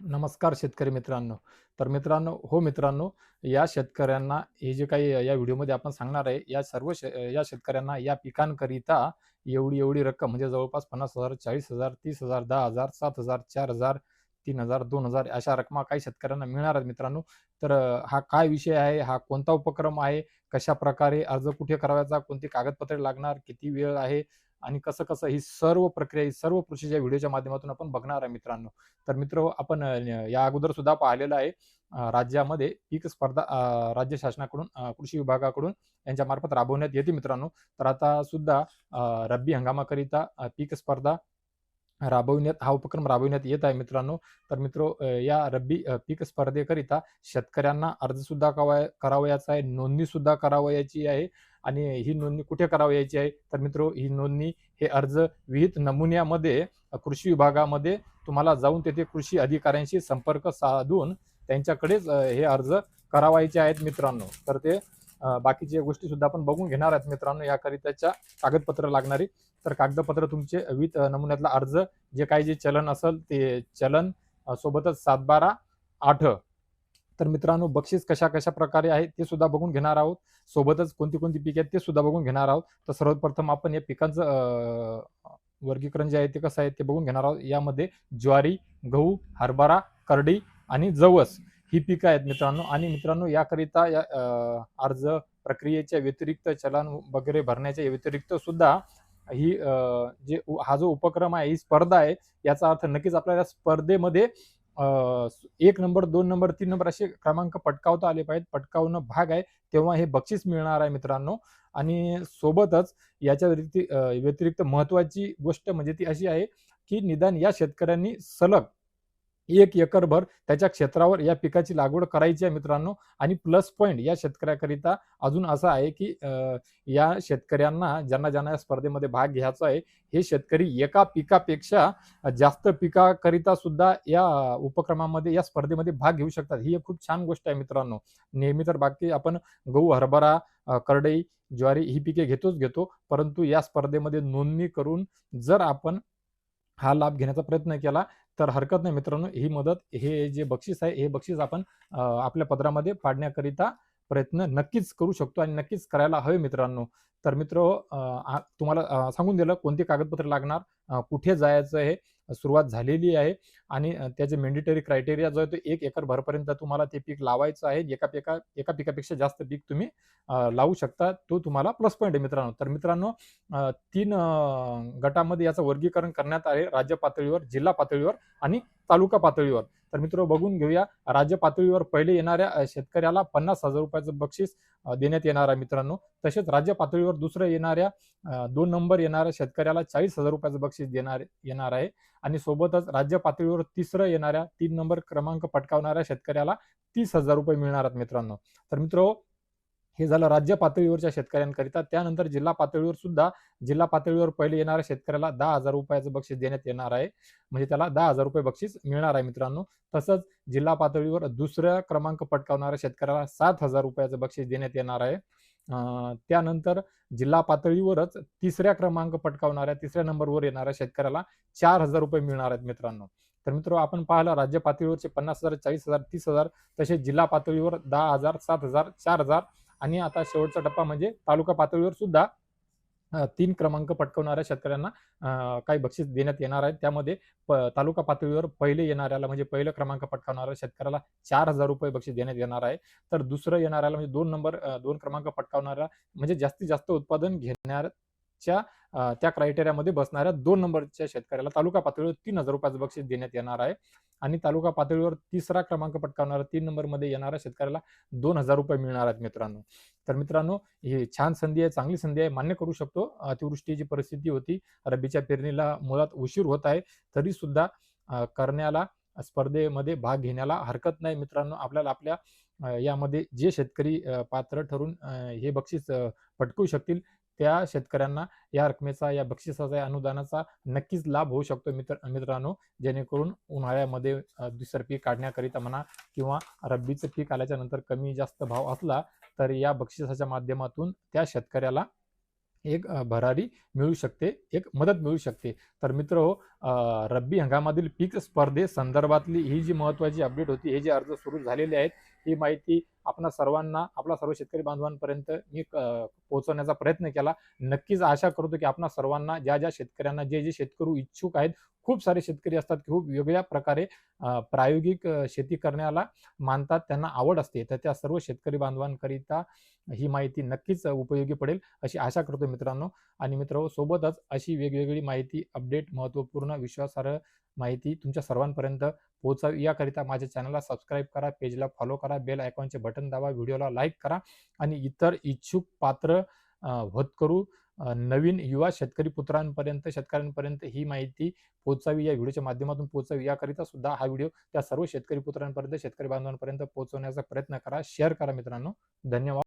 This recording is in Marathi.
नमस्कार शेतकरी मित्रांनो. तर मित्रांनो हो मित्रांनो या शेतकऱ्यांना हे जे काही या व्हिडिओमध्ये आपण सांगणार आहे या सर्व शे या शेतकऱ्यांना या पिकांकरिता एवढी एवढी रक्कम म्हणजे जवळपास पन्नास हजार चाळीस हजार तीस हजार दहा हजार सात हजार चार हजार तीन हजार दोन हजार अशा रकमा काही शेतकऱ्यांना मिळणार आहेत मित्रांनो. तर हा काय विषय आहे? हा कोणता उपक्रम आहे? कशा प्रकारे अर्ज कुठे करावयाचा कोणती कागदपत्रे लागणार? किती वेळ आहे? आणि कसं कसं ही सर्व प्रक्रिया ही सर्व प्रोसेस या व्हिडिओच्या माध्यमातून आपण बघणार आहे मित्रांनो. तर मित्र आपण या अगोदर सुद्धा पाहिलेलं आहे राज्यामध्ये पीक स्पर्धा राज्य शासनाकडून कृषी विभागाकडून यांच्या मार्फत राबवण्यात येते मित्रांनो. तर आता सुद्धा रब्बी हंगामाकरिता पीक स्पर्धा राबविण्यात हा उपक्रम राबविण्यात येत आहे मित्रांनो. तर मित्र या रब्बी पीक स्पर्धेकरिता शेतकऱ्यांना अर्ज सुद्धा कवा- करावयाचा आहे नोंदणी सुद्धा करावयाची आहे आणि ही नोंदणी कुठे करावयाची आहे? तर मित्र ही नोंदणी हे अर्ज विहित नमुन्यामध्ये कृषी विभागामध्ये तुम्हाला जाऊन तेथे कृषी अधिकाऱ्यांशी संपर्क साधून त्यांच्याकडेच हे अर्ज करावायचे आहेत मित्रांनो. तर ते बाकीच्या गोष्टी सुद्धा आपण बघून घेणार आहेत मित्रांनो याकरिताच्या कागदपत्र लागणारी. तर कागदपत्र तुमचे विथ नमुन्यातला अर्ज जे काही जे चलन असेल ते चलन सोबतच सात बारा आठ. तर मित्रांनो बक्षीस कशा कशा प्रकारे आहे ते सुद्धा बघून घेणार आहोत. सोबतच कोणती कोणती पिके आहेत ते सुद्धा बघून घेणार आहोत. तर सर्वप्रथम आपण या पिकांचं वर्गीकरण जे आहे ते कसं आहे ते बघून घेणार आहोत. यामध्ये ज्वारी गहू हरभरा करडी आणि जवस. ही पिकं आहेत मित्रांनो. आणि मित्रांनो याकरिता या अर्ज प्रक्रियेच्या व्यतिरिक्त चलन वगैरे भरण्याच्या व्यतिरिक्त सुद्धा ही जे उ- हा जो उपक्रम आहे ही स्पर्धा आहे याचा अर्थ नक्कीच आपल्याला स्पर्धेमध्ये एक नंबर दोन नंबर तीन नंबर असे क्रमांक पटकावता आले पाहिजेत. पटकावणं भाग आहे तेव्हा हे बक्षीस मिळणार आहे मित्रांनो. आणि सोबतच याच्या व्यतिरिक्त महत्वाची गोष्ट म्हणजे ती अशी आहे की निदान या शेतकऱ्यांनी सलग एक एकरभर त्याच्या क्षेत्रावर या पिकाची लागवड करायची आहे मित्रांनो. आणि प्लस पॉईंट या शेतकऱ्याकरिता अजून असा आहे की या शेतकऱ्यांना ज्यांना ज्यांना या स्पर्धेमध्ये भाग घ्यायचा आहे हे शेतकरी एका पिकापेक्षा जास्त पिकाकरिता सुद्धा या उपक्रमामध्ये या स्पर्धेमध्ये भाग घेऊ शकतात. ही एक खूप छान गोष्ट आहे मित्रांनो. नेहमी तर बाकी आपण गहू हरभरा करडई ज्वारी ही पिके घेतोच घेतो. परंतु या स्पर्धेमध्ये नोंदणी करून जर आपण हा लाभ घेण्याचा प्रयत्न केला तर हरकत नाही मित्रांनो. ही मदत हे जे बक्षीस आहे हे बक्षीस आपण आपल्या पदरामध्ये पाडण्याकरिता प्रयत्न नक्कीच करू शकतो आणि नक्कीच करायला हवे मित्रांनो. तर मित्र तुम्हाला सांगून दिलं कोणती कागदपत्र लागणार कुठे जायचं हे सुरुवात झालेली आहे. आणि त्याचे मेंडेटरी क्रायटेरिया जो आहे तो एक एकर भरपर्यंत तुम्हाला ते पीक लावायचं आहे. एका पिका एका पिकापेक्षा जास्त पीक तुम्ही लावू शकता. तो तुम्हाला प्लस पॉईंट आहे मित्रांनो. तर मित्रांनो तीन गटामध्ये याचं वर्गीकरण करण्यात आले. राज्य पातळीवर जिल्हा पातळीवर आणि तालुका पातळीवर. तर मित्र बघून घेऊया. राज्य पातळीवर पहिले येणाऱ्या शेतकऱ्याला पन्नास हजार रुपयाचं बक्षीस देण्यात येणार आहे मित्रांनो. तसेच राज्य पातळीवर दुसऱ्या येणाऱ्या दोन नंबर येणाऱ्या शेतकऱ्याला चाळीस हजार रुपयाचं बक्षीस देणार येणार आहे. आणि सोबतच राज्य पातळीवर तिसरं येणाऱ्या तीन नंबर क्रमांक पटकावणाऱ्या शेतकऱ्याला तीस हजार रुपये मिळणार आहेत मित्रांनो. तर मित्र हे झालं राज्य पातळीवरच्या शेतकऱ्यांकरिता. त्यानंतर जिल्हा पातळीवर सुद्धा जिल्हा पातळीवर पहिले येणाऱ्या शेतकऱ्याला दहा हजार रुपयाचं बक्षीस देण्यात येणार आहे. म्हणजे त्याला दहा हजार रुपये बक्षीस मिळणार आहे मित्रांनो. तसंच जिल्हा पातळीवर दुसऱ्या क्रमांक पटकावणाऱ्या शेतकऱ्याला सात हजार रुपयाचं बक्षीस देण्यात येणार आहे. त्यानंतर जिल्हा पातळीवरच तिसऱ्या क्रमांक पटकावणाऱ्या तिसऱ्या नंबरवर येणाऱ्या शेतकऱ्याला चार हजार रुपये मिळणार आहेत मित्रांनो. तर मित्र आपण पाहिलं राज्य पातळीवरचे पन्नास हजार चाळीस हजार तीस हजार तसेच जिल्हा पातळीवर दहा हजार सात हजार चार हजार आणि आता शेवटचा टप्पा म्हणजे तालुका पातळीवर सुद्धा तीन क्रमांक पटकवणाऱ्या शेतकऱ्यांना काही बक्षीस देण्यात येणार आहे त्यामध्ये तालुका पातळीवर पहिले येणाऱ्याला म्हणजे पहिलं क्रमांक पटकावणाऱ्या शेतकऱ्याला चार हजार रुपये बक्षीस देण्यात येणार आहे. तर दुसरं येणाऱ्याला म्हणजे दोन नंबर दोन क्रमांक पटकावणाऱ्या म्हणजे जास्तीत जास्त उत्पादन घेणार च्या त्या क्रायटेरियामध्ये बसणाऱ्या दोन नंबरच्या शेतकऱ्याला तालुका पातळीवर तीन हजार रुपयाचं बक्षीस देण्यात येणार आहे. आणि तालुका पातळीवर तिसरा क्रमांक पटकावणारा तीन नंबरमध्ये येणाऱ्या शेतकऱ्याला दोन हजार रुपये मिळणार आहेत मित्रांनो. तर मित्रांनो ही छान संधी आहे चांगली संधी आहे मान्य करू शकतो. अतिवृष्टीची परिस्थिती होती रब्बीच्या पेरणीला मुळात उशीर होत आहे तरी सुद्धा करण्याला स्पर्धेमध्ये भाग घेण्याला हरकत नाही मित्रांनो. आपल्याला आपल्या यामध्ये जे शेतकरी पात्र ठरून हे बक्षीस पटकू पटकवू शकतील त्या शेतकऱ्यांना या रकमेचा या बक्षिसाचा या अनुदानाचा नक्कीच लाभ होऊ शकतो मित्र मित्रांनो. जेणेकरून उन्हाळ्यामध्ये दुसरं पीक काढण्याकरिता म्हणा किंवा रब्बीचं पीक आल्याच्यानंतर कमी जास्त भाव असला तर या बक्षिसाच्या माध्यमातून त्या शेतकऱ्याला एक भरारी मिळू शकते एक मदत मिळू शकते. तर मित्र हो रब्बी हंगामातील पीक स्पर्धे संदर्भातली ही जी महत्त्वाची अपडेट होती हे जे अर्ज सुरू झालेले आहेत ही माहिती आपणा सर्वांना आपला सर्व शेतकरी बांधवांपर्यंत मी पोहोचवण्याचा प्रयत्न केला. नक्कीच आशा करतो की आपणा सर्वांना ज्या ज्या शेतकऱ्यांना जे जे शेतकरी इच्छुक आहेत खूप सारे शेतकरी असतात की खूप वेगळ्या प्रकारे प्रायोगिक शेती करण्याला मानतात त्यांना आवड असते. तर त्या सर्व शेतकरी बांधवांकरिता ही माहिती नक्कीच उपयोगी पडेल अशी आशा करतो मित्रांनो. आणि मित्र सोबतच अशी वेगवेगळी माहिती अपडेट महत्त्वपूर्ण विश्वासार्ह माहिती तुमच्या सर्वांपर्यंत पोहोचावी. याकरिता माझ्या चॅनलला सबस्क्राईब करा पेजला फॉलो करा बेल आयकॉनचे बटन दाबा व्हिडिओला लाईक करा आणि इतर इच्छुक पात्र अ, होतकरू नवीन युवा शेतकरी पुत्रांपर्यंत शेतकऱ्यांपर्यंत ही माहिती पोहोचावी या व्हिडिओच्या माध्यमातून पोहोचावी. याकरिता सुद्धा हा व्हिडिओ त्या सर्व शेतकरी पुत्रांपर्यंत शेतकरी बांधवांपर्यंत पोहोचवण्याचा प्रयत्न करा. शेअर करा मित्रांनो. धन्यवाद.